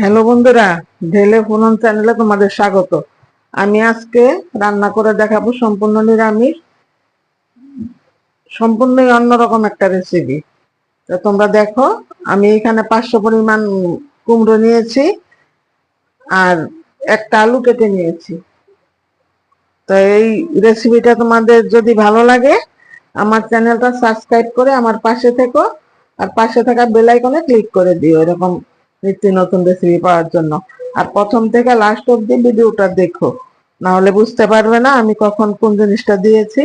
Hello বন্ধুরা, ঢেলে phonon চ্যানেলে তোমাদের স্বাগত। আমি আজকে রান্না করে দেখাবো সম্পূর্ণ নিরামিষ, সম্পূর্ণই অন্যরকম একটা রেসিপি তো তোমরা দেখো, আমি এখানে পাঁচশো পরিমাণ কুমড়ো নিয়েছি আর একটা আলু কেটে নিয়েছি। তো এই রেসিপিটা তোমাদের যদি ভালো লাগে, আমার চ্যানেলটা সাবস্ক্রাইব করে আমার পাশে থেকো আর পাশে থাকা বেল আইকনে ক্লিক করে দিও, এরকম নিত্য নতুন রেসিপি পাওয়ার জন্য। আর প্রথম থেকে লাস্ট অব্দি ভিডিওটা দেখো। না হলে বুঝতে পারবে না আমি কখন কোন জিনিসটা দিয়েছি।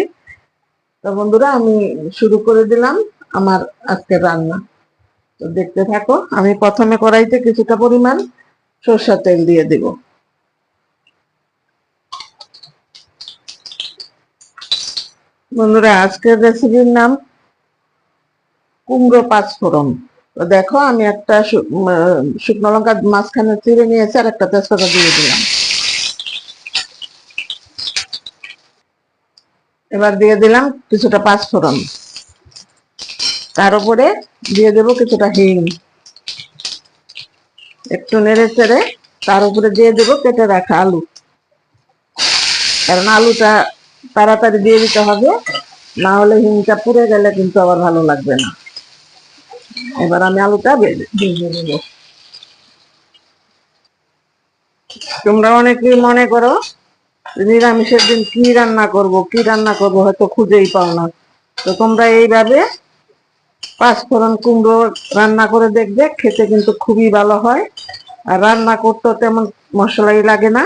তো বন্ধুরা, আমি শুরু করে দিলাম আমার আজকের রান্না। তো দেখতে থাকো, আমি প্রথমে কড়াইতে কিছুটা পরিমাণ সরষের তেল দিয়ে দিব। বন্ধুরা, আজকের রেসিপির নাম কুমড়ো পাঁচফোড়ন। তো দেখো, আমি একটা শুকনো লঙ্কা মাঝখানে চিড়ে নিয়েছি আর একটা তেজপাতা দিয়ে দিলাম। এবার দিয়ে দিলাম কিছুটা পাঁচফোড়ন। তার উপরে দিয়ে দেব কিছুটা হিং। একটু নেড়ে চেড়ে তার উপরে দিয়ে দেব কেটে রাখা আলু। কারণ আলুটা তাড়াতাড়ি দিয়ে দিতে হবে, না হলে হিংটা পুড়ে গেলে কিন্তু আবার ভালো লাগবে না। এবার আমি আলুটা ভেজে নেব তোমরা অনেকেই মনে করো নিরামিষের দিন কি রান্না করব কি রান্না করব হয়তো খুঁজেই পাও না। তো তোমরা এইভাবে পাঁচফোড়ন কুমড়ো রান্না করে দেখবে খেতে কিন্তু খুবই ভালো হয়। আর রান্না করতে তেমন মশলাই লাগে না।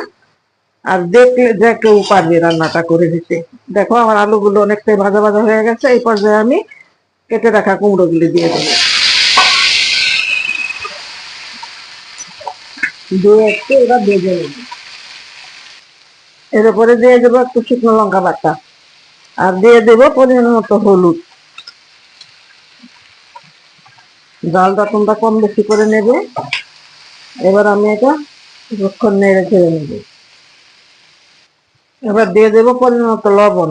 আর দেখলে যে কেউ পারবে রান্নাটা করে দিতে। দেখো আমার আলুগুলো অনেকটাই ভাজা ভাজা হয়ে গেছে এই পর্যায়ে আমি কেটে রাখা কুমড়োগুলি দিয়ে দেবো। দিয়ে একটু, এবার ভেজে নেব এর উপরে দিয়ে দেবো একটু শুকনো লঙ্কা বাটা। আর দিয়ে দেবো পরিমাণ মতো হলুদ। ডালটা তোমরা কম বেশি করে নেবে। এবার আমি এটা কিছুক্ষণ নেড়ে ছেড়ে নেব। এবার দিয়ে দেবো পরিমাণ মতো লবণ।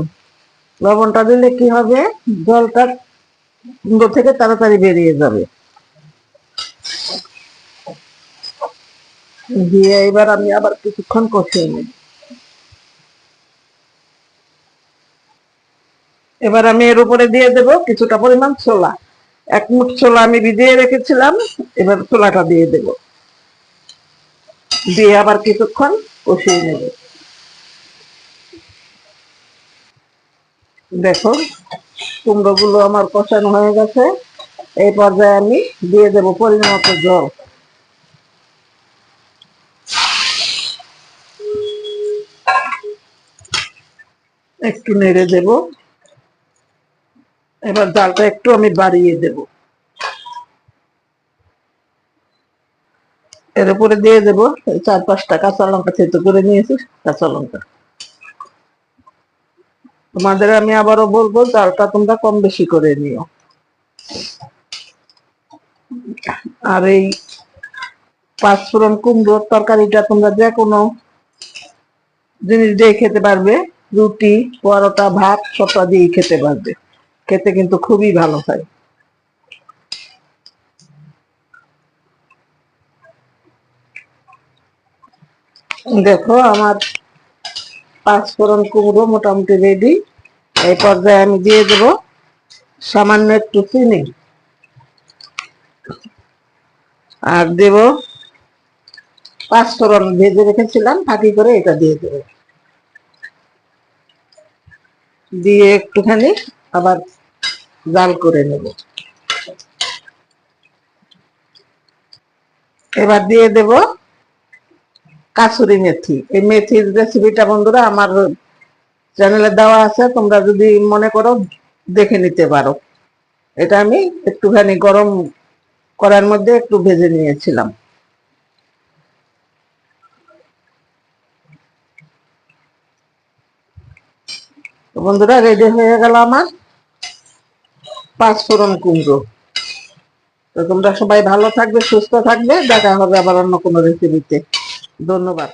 লবণটা দিলে কি হবে? জলটা থেকে তাড়াতাড়ি বেরিয়ে যাবে। দিয়ে এবার আমি আবার কিছুক্ষণ কষিয়ে নেব এবার আমি এর উপরে দিয়ে দেব কিছুটা পরিমাণ ছোলা। এক মুঠ ছোলা আমি ভিজিয়ে রেখেছিলাম, এবার ছোলাটা দিয়ে দেব। দিয়ে আবার কিছুক্ষণ কষিয়ে নেব। দেখো কুমড়ো গুলো আমার কষানো হয়ে গেছে। এই পর্যায়ে আমি দিয়ে দেব পরিমাণ জল। একটু নেড়ে দেব। এবার ডালটা একটু আমি বাড়িয়ে দেব। এর উপরে দিয়ে দেব চার পাঁচটা কাঁচা লঙ্কা থেতো করে নিয়েছি, কাঁচা লঙ্কা। তোমাদের আমি আবারও বলব, ডালটা তোমরা কম বেশি করে নিও। আর এই পাঁচফোড়ন কুমড়োর তরকারিটা তোমরা যে কোনো জিনিস দিয়ে খেতে পারবে। রুটি, পরোটা, ভাত সবটা দিয়ে খেতে পারবে। খেতে কিন্তু খুবই ভালো হয়। দেখো আমার পাঁচফোড়ন কুমড়ো মোটামুটি রেডি এই পর্যায়ে আমি দিয়ে দেব সামান্য একটু চিনি। আর দেব পাঁচফোড়ন ভেজে রেখেছিলাম, ফাঁকি করে এটা দিয়ে দেবো। দিয়ে একটুখানি আবার জাল করে নেব। এবার দিয়ে দেব কাসুরি মেথি। এই মেথির রেসিপিটা বন্ধুরা আমার চ্যানেলে দেওয়া আছে, তোমরা যদি মনে করো দেখে নিতে পারো। এটা আমি একটুখানি গরম করার মধ্যে একটু ভেজে নিয়েছিলাম। তো বন্ধুরা রেডি হয়ে গেল আমার পাঁচফোড়ন কুমড়ো। তো তোমরা সবাই ভালো থাকবে, সুস্থ থাকবে। দেখা হবে আবার অন্য কোনো রেসিপিতে ধন্যবাদ।